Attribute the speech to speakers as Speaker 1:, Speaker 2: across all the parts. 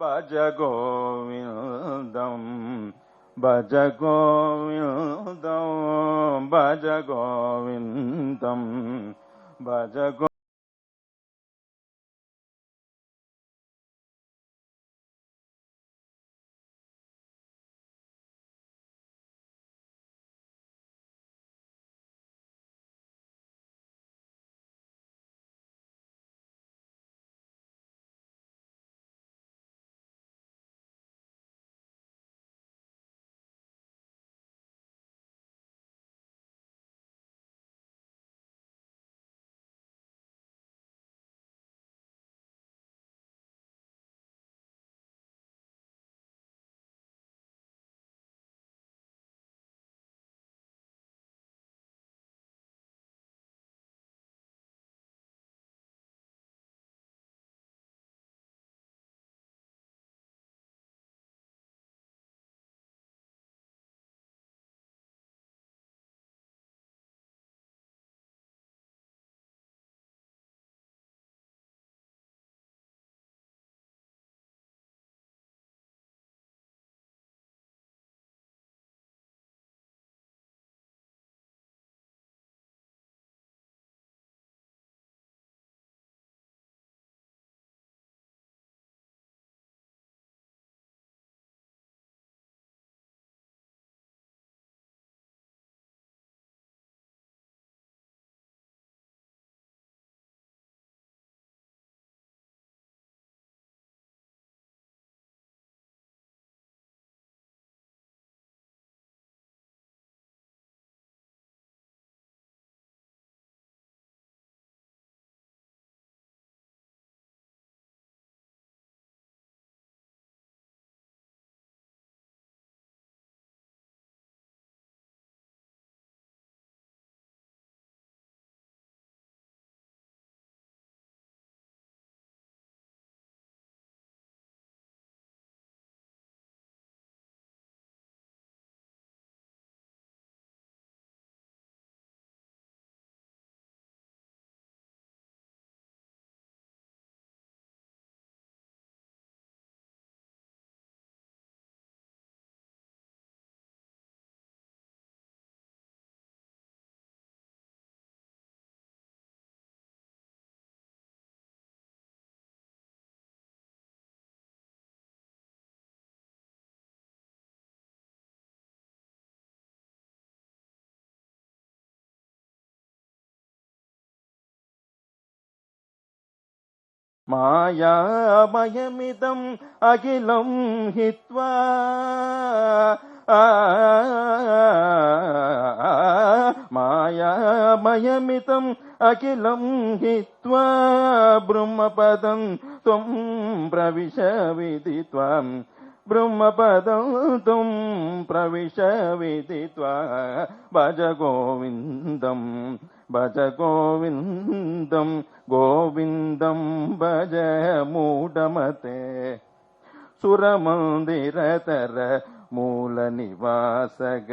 Speaker 1: भज गोविन्दं भज गोविन्दं भज गोविन्दं भज మాయామయమిదం అఖిలం హిత్వా. మాయామయమితం అఖిలం హిత్వా. బ్రహ్మపదం త్వం ప్రవిశ విదిత్వం బ్రహ్మపదం త్వం ప్రవిశ విదిత్వా భజ గోవిందం. భజ గోవిందం గోవిందం భజ మూఢమతే సురమందిరతర మూల నివాసగ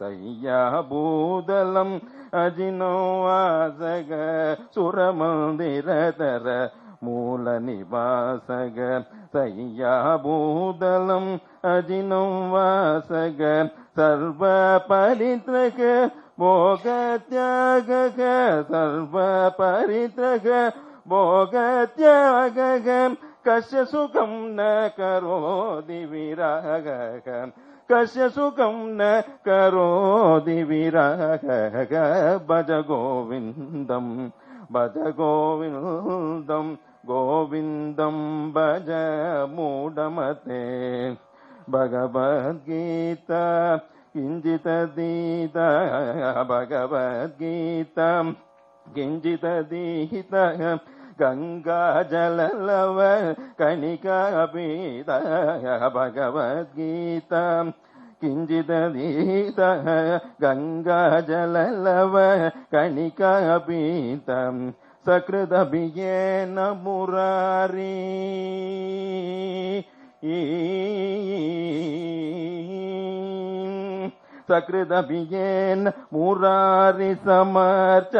Speaker 1: సయ్యాభూదలం అజినోవాసగ సురమందిరతర మూల నివాసగ సయ్యాభూదలం అజినోవాసగ సర్వ పరిత్రక భోగత్యాగ भोगत्यागः सर्वपरित्रः भोगत्यागः कस्य सुखम् न करोति दिविरागगन् कस्य सुखम् न करोति दिविरागग भज गोविन्दम् भज गोविन्दम् गोविन्दम् भज मूढमते। भगवद्गीता किञ्चिततीत भगवद्गीताम् किञ्चिततीत गङ्गाजललव कणिकापीत भगवद्गीताम् किञ्चिदधीत गङ्गाजललव कणिकापीतम् सकृदभियेन मुरारी सकृदभियेन् मुरारि समर्च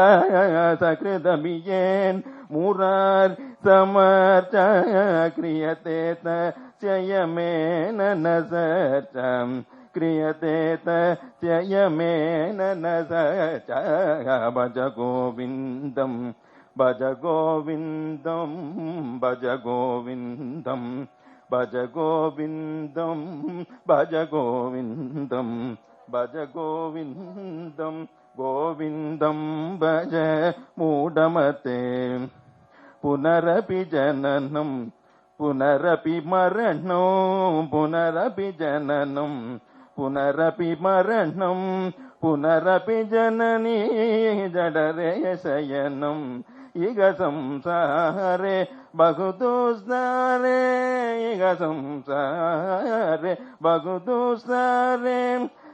Speaker 1: सकृदभियेन् मुरार् समर्च क्रियते तयमेन न सर्चम् क्रियते तयमेन न सर्च भज गोविन्दम्, भज गोविंद भज गोविंद भज गोविंद भज गोविंद பஜ கோவிந்தம் கோவிந்தம் பஜ மூடமதே புனரபி ஜனனம் புனரபி மரணோ புனரபி ஜனனம் புனரபி மரணம் புனரபி ஜனனி ஜடரேய சயனம். ఇగ సంసారే బహుదూస్తారే ఇగ సంసారే బహుదూస్తారే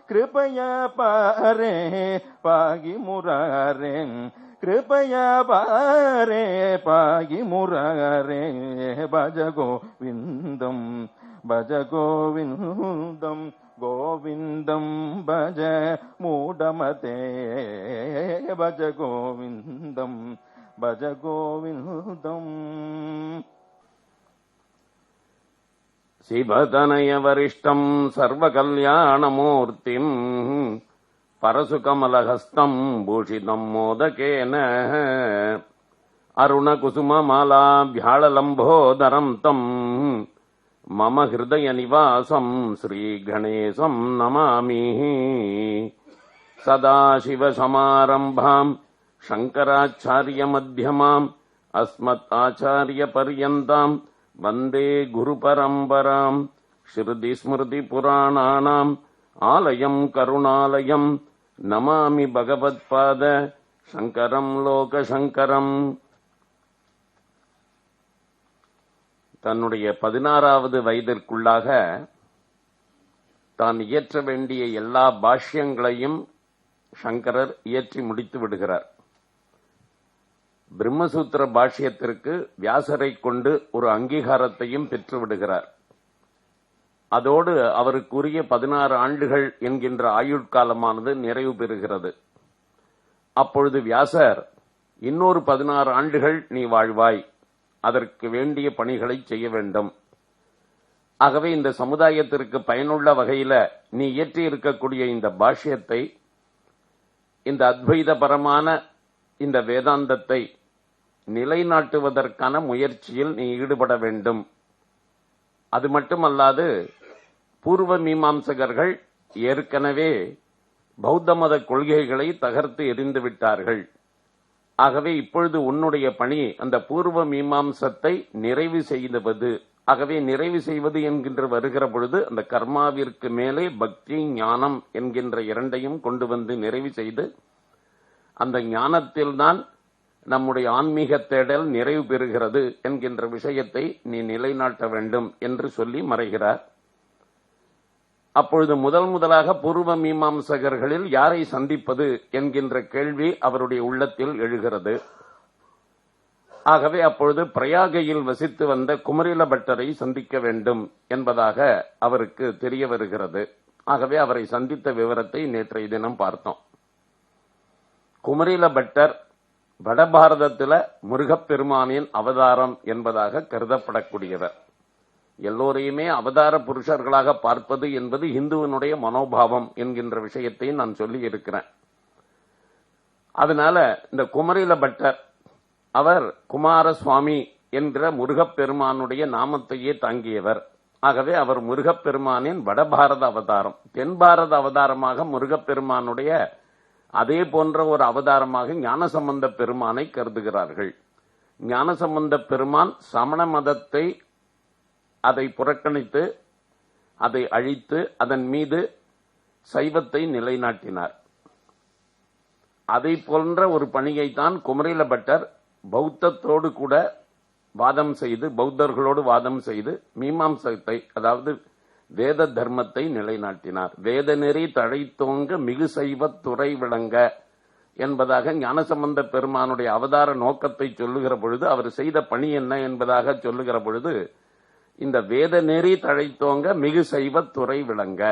Speaker 1: கிருபைய பாரே பாகி முரரே கிருபய பாரே பாகி முரரே பஜகோ விந்தம் பஜகோவிந்தம் கோவிந்தம் பஜ மூடமதே. பஜ கோவிந்தம் பஜ கோவிந்தம் శివదనయవరిష్టం
Speaker 2: సర్వకల్యాణమూర్తిం పరశుకమలహస్తం భూషితం మోదకేన. అరుణకుసుమమాలాభ్యాళలంబోదరం తం. మమ హృదయ నివాసం శ్రీగణేశం నమామి. సదాశివ సమారంభా సదాశివసమారంభాం శంకరాచార్యమధ్యమాం అస్మత్ఆచార్యపర్యంతం वन्दे गुरुपरम्पराम् श्रुतिस्मृतिपुराणानाम् आलयम् करुणालयम् नमामि भगवत्पाद शङ्करम् லோகசங்கரம் தன்னுடைய பதினாறாவது வயதிற்குள்ளாக தான் இயற்ற வேண்டிய எல்லா பாஷ்யங்களையும் சங்கரர் இயற்றி முடித்து விடுகிறார் பிரம்மசூத்திர பாஷ்யத்திற்கு வியாசரை கொண்டு ஒரு அங்கீகாரத்தையும் பெற்று விடுகிறார் அதோடு அவருக்குரிய பதினாறு ஆண்டுகள் என்கின்ற ஆயுட்காலமானது நிறைவு பெறுகிறது. அப்பொழுது வியாசர் இன்னொரு பதினாறு ஆண்டுகள் நீ வாழ்வாய் அதற்கு வேண்டிய பணிகளை செய்ய வேண்டும். ஆகவே இந்த சமுதாயத்திற்கு பயனுள்ள வகையில நீ இயற்றி இருக்கக்கூடிய இந்த பாஷ்யத்தை இந்த அத்வைதபரமான இந்த வேதாந்தத்தை நிலைநாட்டுவதற்கான முயற்சியில் நீ ஈடுபட வேண்டும். அது மட்டுமல்லாது பூர்வ மீமாம்சகர்கள் ஏற்கனவே பௌத்த மத கொள்கைகளை தகர்த்து எரிந்து விட்டார்கள். ஆகவே இப்பொழுது உன்னுடைய பணி அந்த பூர்வ மீமாம்சத்தை நிறைவு செய்வது. ஆகவே நிறைவு செய்வது என்கின்ற வருகிற பொழுது அந்த கர்மாவிற்கு மேலே பக்தி ஞானம் என்கின்ற இரண்டையும் கொண்டு வந்து நிறைவு செய்து அந்த ஞானத்தில்தான் நம்முடைய ஆன்மீக தேடல் நிறைவு பெறுகிறது என்கின்ற விஷயத்தை நீ நிலைநாட்ட வேண்டும் என்று சொல்லி மறைகிறார். அப்பொழுது முதல் முதலாக பூர்வ மீமாம்சகர்களில் யாரை சந்திப்பது என்கின்ற கேள்வி அவருடைய உள்ளத்தில் எழுகிறது. ஆகவே அப்பொழுது பிரயாகையில் வசித்து வந்த குமரில பட்டரை சந்திக்க வேண்டும் என்பதாக அவருக்கு தெரிய வருகிறது. ஆகவே அவரை சந்தித்த விவரத்தை நேற்றைய தினம் பார்த்தோம். குமரில பட்டர் வடபாரதத்தில் முருகப்பெருமானின் அவதாரம் என்பதாக கருதப்படக்கூடியவர். எல்லோரையுமே அவதார புருஷர்களாக பார்ப்பது என்பது இந்துவனுடைய மனோபாவம் என்கின்ற விஷயத்தை நான் சொல்லி இருக்கிறேன் அதனால இந்த குமரில பட்டர் அவர் குமாரசுவாமி என்கிற முருகப்பெருமானுடைய நாமத்தையே தாங்கியவர். ஆகவே அவர் முருகப்பெருமானின் வடபாரத அவதாரம் தென் பாரத அவதாரமாக முருகப்பெருமானுடைய அதே போன்ற ஒரு அவதாரமாக ஞானசம்பந்த பெருமானை கருதுகிறார்கள். ஞானசம்பந்த பெருமான் சமண மதத்தை அதை புறக்கணித்து அதை அழித்து அதன் மீது சைவத்தை நிலைநாட்டினார். அதை போன்ற ஒரு பணியைத்தான் குமரில பட்டர் பௌத்தத்தோடு கூட வாதம் செய்து பௌத்தர்களோடு வாதம் செய்து மீமாம்சத்தை அதாவது வேத தர்மத்தை நிலைநாட்டினார். வேத நெறி தழைத்தோங்க மிகு சைவத் துறை விளங்க என்பதாக ஞானசம்பந்த பெருமானுடைய அவதார நோக்கத்தை சொல்லுகிற பொழுது அவர் செய்த பணி என்ன என்பதாக சொல்லுகிற பொழுது இந்த வேத நெறி தழைத்தோங்க மிகு சைவத் துறை விளங்க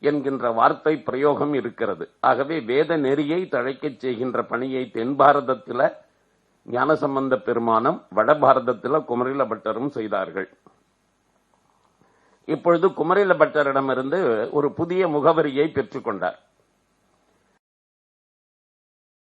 Speaker 2: என்கின்ற வார்த்தை பிரயோகம் இருக்கிறது. ஆகவே வேத நெறியை தழைக்கச் செய்கின்ற பணியை தென் பாரதத்தில் ஞானசம்பந்த பெருமானம் வடபாரதத்தில் குமரில பட்டரும் செய்தார்கள். இப்பொழுது குமரில பட்டரிடமிருந்து ஒரு புதிய முகவரியை பெற்றுக்கொண்டார்.